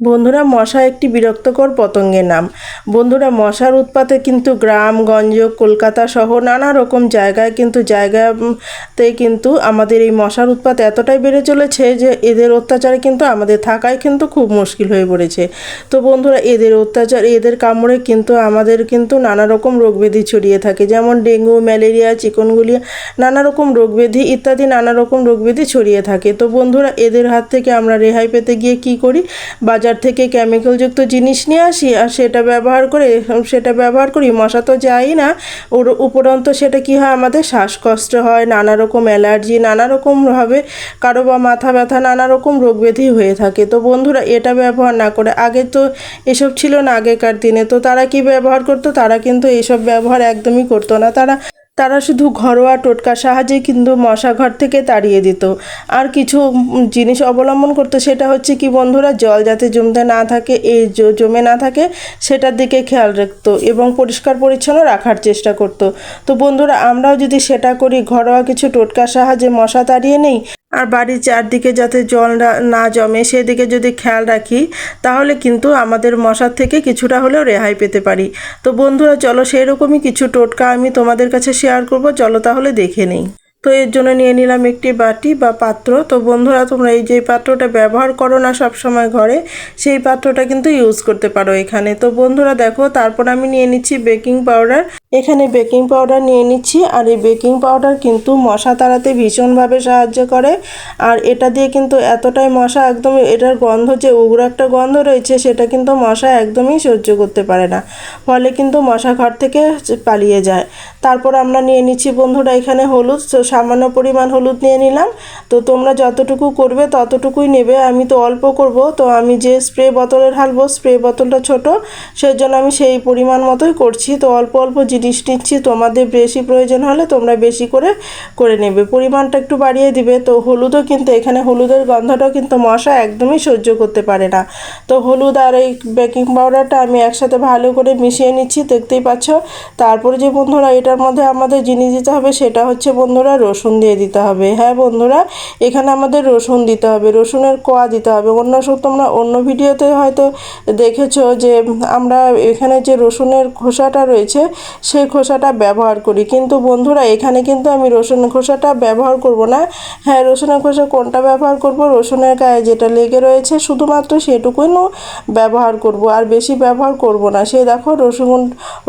বন্ধুরা, মশা একটি বিরক্তকর পতঙ্গের নাম। বন্ধুরা, মশার উৎপাতে কিন্তু গ্রামগঞ্জ কলকাতা সহ নানা রকম জায়গায় কিন্তু জায়গাতে কিন্তু আমাদের এই মশার উৎপাত এতটাই বেড়ে চলেছে যে এদের অত্যাচারে কিন্তু আমাদের থাকাই কিন্তু খুব মুশকিল হয়ে পড়েছে। তো বন্ধুরা, এদের অত্যাচার, এদের কামড়ে কিন্তু আমাদের কিন্তু নানা রকম রোগব্যাধি ছড়িয়ে থাকে। যেমন ডেঙ্গু, ম্যালেরিয়া চিকনগুলিয়া নানা রকম রোগব্যাধি ইত্যাদি নানা রকম রোগব্যাধি ছড়িয়ে থাকে। তো বন্ধুরা, এদের হাত থেকে আমরা রেহাই পেতে গিয়ে কি করি? বাজার থেকে কেমিক্যালযুক্ত জিনিস নিয়ে আসি আর সেটা ব্যবহার করে, সেটা ব্যবহার করি, মশা তো যাই না। ওর উপরন্ত সেটা কি হয়, আমাদের শ্বাসকষ্ট হয়, নানা রকম অ্যালার্জি, নানা রকমভাবে কারও বা মাথা ব্যথা, নানা রকম রোগ ব্যাধি হয়ে থাকে। তো বন্ধুরা, এটা ব্যবহার না করে, আগে তো এসব ছিল না আগেকার দিনে। তো তারা কি ব্যবহার করতো? তারা কিন্তু এইসব ব্যবহার একদমই করতো না। তারা তারা শুধু ঘরোয়া টোটকার সাহায্যে কিন্তু মশা ঘর থেকে তাড়িয়ে দিত। আর কিছু জিনিস অবলম্বন করতো, সেটা হচ্ছে কি বন্ধুরা, জল যাতে জমতে না থাকে এই জমে না থাকে, সেটার দিকে খেয়াল রাখত এবং পরিষ্কার পরিচ্ছন্ন রাখার চেষ্টা করত। তো বন্ধুরা, আমরাও যদি সেটা করি, ঘরোয়া কিছু টোটকার সাহায্যে মশা তাড়িয়ে নেই আর বাড়ির চারদিকে যাতে জল না- জমে, সেদিকে যদি খেয়াল রাখি, তাহলে কিন্তু আমাদের মশার থেকে কিছুটা হলেও রেহাই পেতে পারি। তো বন্ধুরা, চলো সেই রকমই কিছু টোটকা আমি তোমাদের কাছে শেয়ার করব, চলো তাহলে দেখে নেই। তো এর জন্য নিয়ে নিলাম একটি বাটি বা পাত্র। তো বন্ধুরা, তোমরা এই যে পাত্রটা ব্যবহার করো না সব সময় ঘরে, সেই পাত্রটা কিন্তু ইউজ করতে পারো এখানে। তো বন্ধুরা, দেখো, তারপর আমি নিয়ে নিচ্ছি বেকিং পাউডার এখানে বেকিং পাউডার নিয়ে নিচ্ছি, আর এই বেকিং পাউডার কিন্তু মশা তাড়াতে ভীষণভাবে সাহায্য করে। আর এটা দিয়ে কিন্তু এতটাই মশা একদম এটার গন্ধ যে উগ্র একটা গন্ধ রয়েছে, সেটা কিন্তু মশা একদমই সহ্য করতে পারে না। ফলে কিন্তু মশা ঘর থেকে পালিয়ে যায়। তারপর আমরা নিয়ে নিচ্ছি বন্ধুরা এখানে হলুদ, তো সামান্য পরিমাণ হলুদ নিয়ে নিলাম। তো তোমরা যতটুকু করবে ততটুকুই নেবে। আমি তো অল্প করব, তো আমি যে স্প্রে বোতলে ঢালবো স্প্রে বোতলটা ছোট সেই জন্য আমি সেই পরিমাণ মতোই করছি। তো অল্প অল্প জিনিস নিচ্ছি, তোমাদের বেশি প্রয়োজন হলে তোমরা বেশি করে করে নেবে। পরিমাণটা একটু বাড়িয়ে দিবে। তো হলুদও কিন্তু এখানে হলুদের গন্ধটাও কিন্তু মশা একদমই সহ্য করতে পারে না। তো হলুদ আর এই বেকিং পাউডারটা আমি একসাথে ভালো করে মিশিয়ে নিচ্ছি, দেখতেই পাচ্ছ। তারপরে যে বন্ধুরা, এটার মধ্যে আমাদের জিনিস দিতে হবে সেটা হচ্ছে বন্ধুরা রসুন দিয়ে দিতে হবে। হ্যাঁ বন্ধুরা, এখানে আমাদের রসুন দিতে হবে, রসুনের কোয়া দিতে হবে। অন্য সব তোমরা অন্য ভিডিওতে হয়তো দেখেছ যে আমরা এখানে যে রসুনের খোসাটা রয়েছে সেই খোসাটা ব্যবহার করি। কিন্তু বন্ধুরা, এখানে কিন্তু আমি রসুন খোসাটা ব্যবহার করব না। হ্যাঁ রসুনের খোসা কোনটা ব্যবহার করব? রসুনের গায়ে যেটা লেগে রয়েছে, শুধুমাত্র সেটুকুই ব্যবহার করব, আর বেশি ব্যবহার করব না। সেই দেখো, রসুন,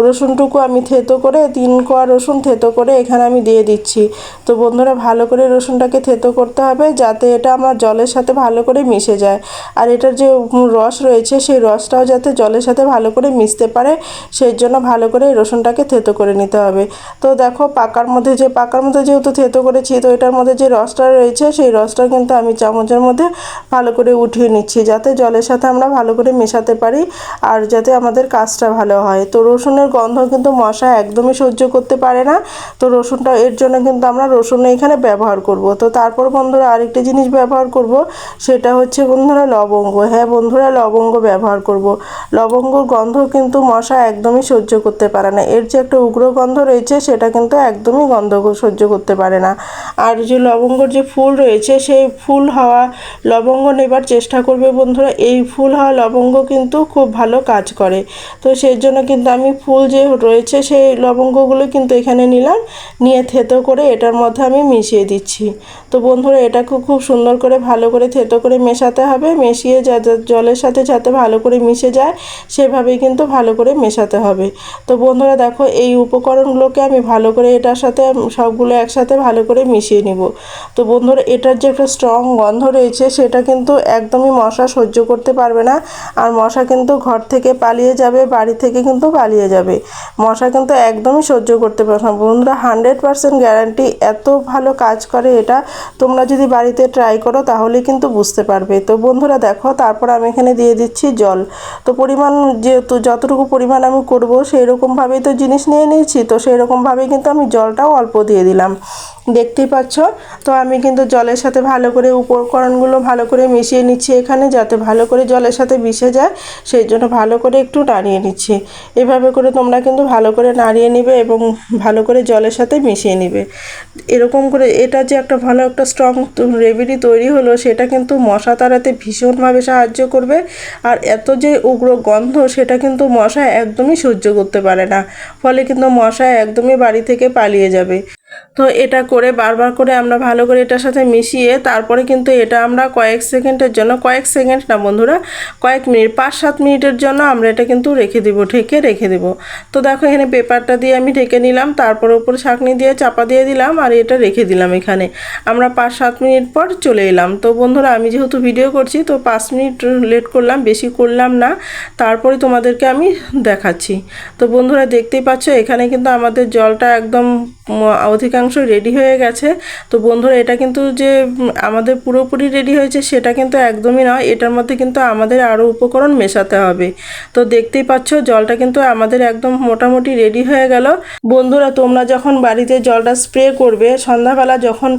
রসুনটুকু আমি থেতো করে, তিন কোয়া রসুন থেতো করে এখানে আমি দিয়ে দিচ্ছি। তো বন্ধুরা, ভালো করে রসুনটাকে থেতো করতে হবে, যাতে এটা আমার জলের সাথে ভালো করে মিশে যায়। আর এটার যে রস রয়েছে, সেই রসটাও যাতে জলের সাথে ভালো করে মিশতে পারে, সেই জন্য ভালো করে রসুনটাকে থেতো করে নিতে হবে। তো দেখো, পাকার মধ্যে যে, পাকার মধ্যে যেহেতু থেতো করেছি, তো এটার মধ্যে যে রসটা রয়েছে, সেই রসটা কিন্তু আমি চামচের মধ্যে ভালো করে উঠিয়ে নিচ্ছি, যাতে জলের সাথে আমরা ভালো করে মেশাতে পারি আর যাতে আমাদের কাজটা ভালো হয়। তো রসুনের গন্ধ কিন্তু মশা একদমই সহ্য করতে পারে না। তো রসুনটা, এর জন্য কিন্তু আমরা রসুন এখানে ব্যবহার করব। তো তারপর বন্ধুরা আরেকটি জিনিস ব্যবহার করব, সেটা হচ্ছে বন্ধুরা লবঙ্গ। হ্যাঁ বন্ধুরা, লবঙ্গ ব্যবহার করব। লবঙ্গর গন্ধ কিন্তু মশা একদমই সহ্য করতে পারে না। এর যে একটা উগ্র গন্ধ রয়েছে, সেটা কিন্তু একদমই গন্ধ সহ্য করতে পারে না। আর যে লবঙ্গর যে ফুল রয়েছে, সেই ফুল হওয়া লবঙ্গ নেবার চেষ্টা করবে বন্ধুরা। এই ফুল হওয়া লবঙ্গ কিন্তু খুব ভালো কাজ করে। তো সেই জন্য কিন্তু আমি ফুল যে রয়েছে, সেই লবঙ্গগুলো কিন্তু এখানে নিলাম। নিয়ে থেতো করে এটার মধ্যে আমি মিশিয়ে দিচ্ছি। তো বন্ধুরা, এটাকে খুব সুন্দর করে ভালো করে থেতো করে মেশাতে হবে। মিশিয়ে যাতে জলের সাথে যাতে ভালো করে মিশে যায়, সেভাবেই কিন্তু ভালো করে মেশাতে হবে। তো বন্ধুরা, দেখো এই উপকরণগুলোকে আমি ভালো করে এটার সাথে, সবগুলো একসাথে ভালো করে মিশিয়ে নিব। তো বন্ধুরা, এটার যে একটা স্ট্রং গন্ধ রয়েছে, সেটা কিন্তু একদমই মশা সহ্য করতে পারবে না। আর মশা কিন্তু ঘর থেকে পালিয়ে যাবে, বাড়ি থেকে কিন্তু পালিয়ে যাবে। মশা কিন্তু একদমই সহ্য করতে পারবে না। বন্ধুরা, হান্ড্রেড পার্সেন্ট গ্যারান্টি, এত ভালো কাজ করে এটা। তোমরা যদি বাড়িতে ট্রাই করো, তাহলে কিন্তু বুঝতে পারবে। তো বন্ধুরা, দেখো, তারপর আমি এখানে দিয়ে দিচ্ছি জল। তো পরিমাণ যেহেতু, যতটুকু পরিমাণ আমি করব সেই রকমভাবেই তো জিনিস নিয়ে নিয়েছি তো সেই রকমভাবে কিন্তু আমি জলটাও অল্প দিয়ে দিলাম। দেখতেই পাচ্ছ? তো আমি কিন্তু জলের সাথে ভালো করে উপকরণগুলো ভালো করে মিশিয়ে নিচ্ছি এখানে যাতে ভালো করে জলের সাথে মিশে যায়, সেই জন্য ভালো করে একটু নাড়িয়ে নিচ্ছি। এভাবে করে তোমরা কিন্তু ভালো করে নাড়িয়ে নিবে এবং ভালো করে জলের সাথে মিশিয়ে নিবে। এরকম করে এটা যে একটা ভালো একটা স্ট্রং রেমেডি তৈরি হলো, সেটা কিন্তু মশা তাড়াতে ভীষণভাবে সাহায্য করবে। আর এত যে উগ্র গন্ধ, সেটা কিন্তু মশা একদমই সহ্য করতে পারে না। ফলে কিন্তু মশা একদমই বাড়ি থেকে পালিয়ে যাবে। তো এটা করে বারবার করে আমরা ভালো করে এটার সাথে মিশিয়ে তারপরে কিন্তু এটা আমরা কয়েক সেকেন্ডের জন্য কয়েক সেকেন্ড না বন্ধুরা কয়েক মিনিট পাঁচ সাত মিনিটের জন্য আমরা এটা কিন্তু রেখে দিব ঢেকে রেখে দেব। তো দেখো এখানে পেপারটা দিয়ে আমি ঢেকে নিলাম তারপর ওপর ছাঁকনি দিয়ে চাপা দিয়ে দিলাম আর এটা রেখে দিলাম এখানে। আমরা পাঁচ সাত মিনিট পর চলে এলাম। তো বন্ধুরা আমি যেহেতু ভিডিও করছি তো পাঁচ মিনিট লেট করলাম বেশি করলাম না। তারপরে তোমাদেরকে আমি দেখাচ্ছি। তো বন্ধুরা দেখতেই পাচ্ছ এখানে কিন্তু আমাদের জলটা একদম উম, অধিকাংশ রেডি হয়ে গেছে। তো বন্ধুরা, এটা কিন্তু যে আমাদের পুরোপুরি রেডি হয়েছে, সেটা কিন্তু একদমই নয়। এটার মধ্যে কিন্তু আমাদের আরও উপকরণ মেশাতে হবে। তো দেখতেই পাচ্ছ, জলটা কিন্তু আমাদের একদম মোটামুটি রেডি হয়ে গেল। বন্ধুরা, তোমরা যখন বাড়িতে জলটা স্প্রে করবে, সন্ধ্যাবেলা যখন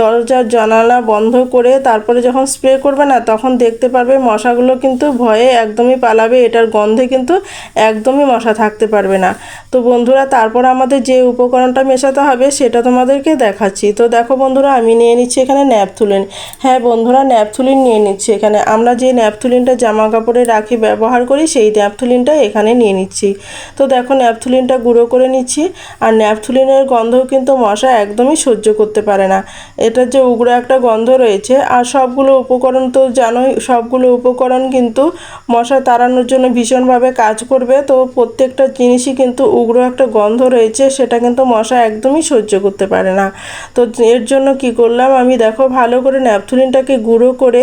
দরজার জানালা বন্ধ করে তারপরে যখন স্প্রে করবে না, তখন দেখতে পারবে মশাগুলো কিন্তু ভয়ে একদমই পালাবে। এটার গন্ধে কিন্তু একদমই মশা থাকতে পারবে না। তো বন্ধুরা, তারপর আমাদের যে উপকরণটা মেশাতে হবে, সেটা তোমাদেরকে দেখাচ্ছি। তো দেখো বন্ধুরা, আমি নিয়ে নিচ্ছি এখানে ন্যাপথুলিন। হ্যাঁ বন্ধুরা, ন্যাপথুলিন নিয়ে নিচ্ছি এখানে। আমরা যে ন্যাপথুলিনটা জামা কাপড়ে রাখি, ব্যবহার করি, সেই ন্যাপথুলিনটা এখানে নিয়ে নিচ্ছি। তো দেখো ন্যাপথুলিনটা গুঁড়ো করে নিচ্ছি। আর ন্যাপথুলিনের গন্ধও কিন্তু মশা একদমই সহ্য করতে পারে না। এটার যে উগ্র একটা গন্ধ রয়েছে, আর সবগুলো উপকরণ তো জানোই, সবগুলো উপকরণ কিন্তু মশা তাড়ানোর জন্য ভীষণভাবে কাজ করবে। তো প্রত্যেকটা জিনিসই কিন্তু উগ্র একটা গন্ধ রয়েছে, সেটা কিন্তু মশা একদমই সহ্য করতে পারে না। তো এর জন্য কি করলাম আমি দেখো ভালো করে ন্যাপথুলিনটাকে গুঁড়ো করে,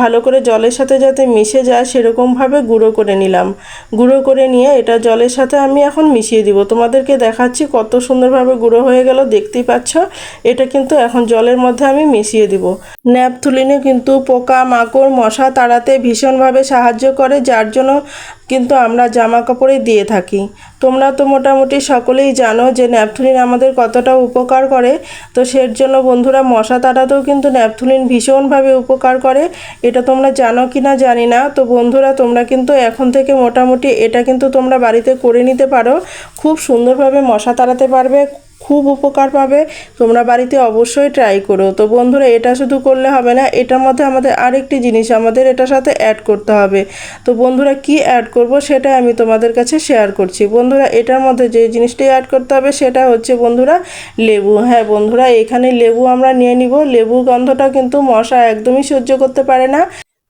ভালো করে জলের সাথে যাতে মিশে যায় সেরকমভাবে গুঁড়ো করে নিলাম। গুঁড়ো করে নিয়ে এটা জলের সাথে আমি এখন মিশিয়ে দিব। তোমাদেরকে দেখাচ্ছি কত সুন্দরভাবে গুঁড়ো হয়ে গেল, দেখতেই পাচ্ছ? এটা কিন্তু এখন জলের মধ্যে আমি মিশিয়ে দিব। ন্যাপথুলিনে কিন্তু পোকা, মাকড়, মশা তাড়াতে ভীষণভাবে সাহায্য করে, যার জন্য কিন্তু আমরা জামা কাপড়ে দিয়ে থাকি। তোমরা তো মোটামুটি সকলেই জানো যে ন্যাপথুলিন আমাদের কতটা উপকার করে। তো সের জন্য বন্ধুরা, মশা তাড়াতেও কিন্তু ন্যাপথুলিন ভীষণভাবে উপকার করে। এটা তোমরা জানো কি না জানি না। তো বন্ধুরা, তোমরা কিন্তু এখন থেকে মোটামুটি এটা কিন্তু তোমরা বাড়িতে করে নিতে পারো। খুব সুন্দরভাবে মশা তাড়াতে পারবে। খুব উপকার পাবে। তোমরা বাড়িতে অবশ্যই ট্রাই করো। তো বন্ধুরা, এটা শুধু করলে হবে না, এটার মধ্যে আমাদের আরেকটি জিনিস আমাদের এটার সাথে অ্যাড করতে হবে। তো বন্ধুরা, কি অ্যাড করব সেটা আমি তোমাদের কাছে শেয়ার করছি। বন্ধুরা, এটার মধ্যে যে জিনিসটি অ্যাড করতে হবে সেটা হচ্ছে বন্ধুরা, লেবু। হ্যাঁ বন্ধুরা, এখানে লেবু আমরা নিয়ে নিব। লেবু গন্ধটা কিন্তু মশা একদমই সহ্য করতে পারে না।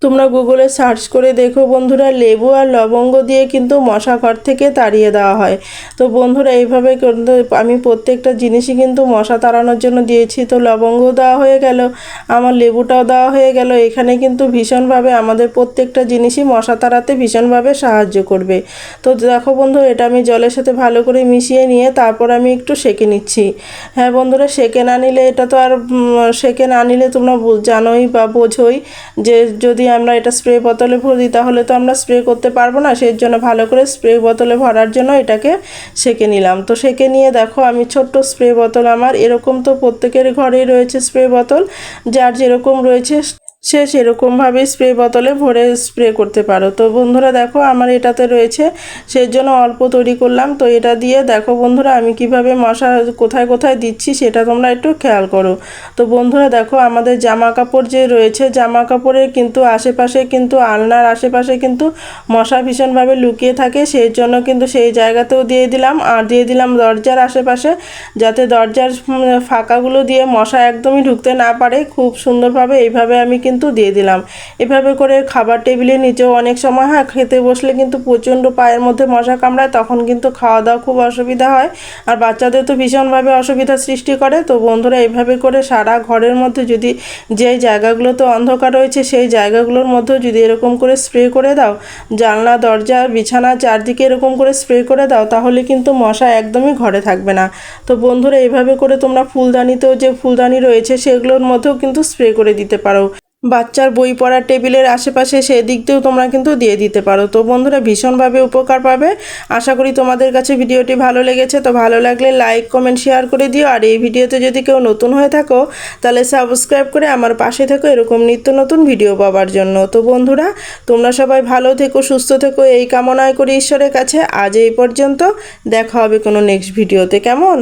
তোমরা গুগলে সার্চ করে দেখো বন্ধুরা, লেবু আর লবঙ্গ দিয়ে কিন্তু মশা ঘর থেকে তাড়িয়ে দেওয়া হয়। তো বন্ধুরা, এইভাবে কিন্তু আমি প্রত্যেকটা জিনিসই কিন্তু মশা তাড়ানোর জন্য দিয়েছি। তো লবঙ্গ দেওয়া হয়ে গেল, আমার লেবুটাও দেওয়া হয়ে গেল। এখানে কিন্তু ভীষণভাবে আমাদের প্রত্যেকটা জিনিসই মশা তাড়াতে ভীষণভাবে সাহায্য করবে। তো দেখো বন্ধু, এটা আমি জলের সাথে ভালো করে মিশিয়ে নিয়ে তারপর আমি একটু সেঁকে নিচ্ছি। হ্যাঁ বন্ধুরা, সেঁকে না নিলে এটা তো আর সেঁকে না নিলে তোমরা জানোই বা বোঝোই যে যদি আমরা এটা স্প্রে বোতলে ভরি তাহলে তো আমরা স্প্রে করতে পারব না। সেই জন্য ভালো করে স্প্রে বোতলে ভরার জন্য এটাকে সেঁকে নিলাম। তো সেঁকে নিয়ে দেখো, আমি ছোট্ট স্প্রে বোতল আমার, এরকম তো প্রত্যেকের ঘরেই রয়েছে স্প্রে বোতল যার যেরকম রয়েছে সে সেরকমভাবে স্প্রে বোতলে ভরে স্প্রে করতে পারো। তো বন্ধুরা দেখো, আমার এটাতে রয়েছে। সেই জন্য অল্প তৈরি করলাম। তো এটা দিয়ে দেখো বন্ধুরা, আমি কীভাবে মশা কোথায় কোথায় দিচ্ছি সেটা তোমরা একটু খেয়াল করো। তো বন্ধুরা দেখো, আমাদের জামা কাপড় যে রয়েছে, জামা কাপড়ের কিন্তু আশেপাশে কিন্তু আলনার আশেপাশে কিন্তু মশা ভীষণভাবে লুকিয়ে থাকে। সেই জন্য কিন্তু সেই জায়গাতেও দিয়ে দিলাম। আর দিয়ে দিলাম দরজার আশেপাশে, যাতে দরজার ফাঁকাগুলো দিয়ে মশা একদমই ঢুকতে না পারে। খুব সুন্দরভাবে এইভাবে আমি কিন্তু দিয়ে দিলাম। এভাবে করে খাবার টেবিলে নিচেও অনেক সময় হয়, খেতে বসলে কিন্তু প্রচণ্ড পায়ের মধ্যে মশা কামড়ায়, তখন কিন্তু খাওয়া দাওয়া খুব অসুবিধা হয়। আর বাচ্চাদের তো ভীষণভাবে অসুবিধা সৃষ্টি করে। তো বন্ধুরা, এভাবে করে সারা ঘরের মধ্যে যদি যেই জায়গাগুলোতে অন্ধকার রয়েছে, সেই জায়গাগুলোর মধ্যেও যদি এরকম করে স্প্রে করে দাও, জানলা, দরজা, বিছানা চারদিকে এরকম করে স্প্রে করে দাও, তাহলে কিন্তু মশা একদমই ঘরে থাকবে না। তো বন্ধুরা এইভাবে করে তোমরা ফুলদানিতেও যে ফুলদানি রয়েছে, সেগুলোর মধ্যেও কিন্তু স্প্রে করে দিতে পারো। বাচ্চার বই পড়ার টেবিলের আশেপাশে সেদিক দিয়েও তোমরা কিন্তু দিয়ে দিতে পারো। তো বন্ধুরা, ভীষণভাবে উপকার পাবে। আশা করি তোমাদের কাছে ভিডিওটি ভালো লেগেছে। তো ভালো লাগলে লাইক, কমেন্ট, শেয়ার করে দিও। আর এই ভিডিওতে যদি কেউ নতুন হয়ে থাকো, তাহলে সাবস্ক্রাইব করে আমার পাশে থেকো এরকম নিত্য নতুন ভিডিও পাওয়ার জন্য। তো বন্ধুরা, তোমরা সবাই ভালো থেকো, সুস্থ থেকো। এই কামনায় করি ঈশ্বরের কাছে। আজ এই পর্যন্ত দেখা হবে কোনো নেক্সট ভিডিওতে। কেমন?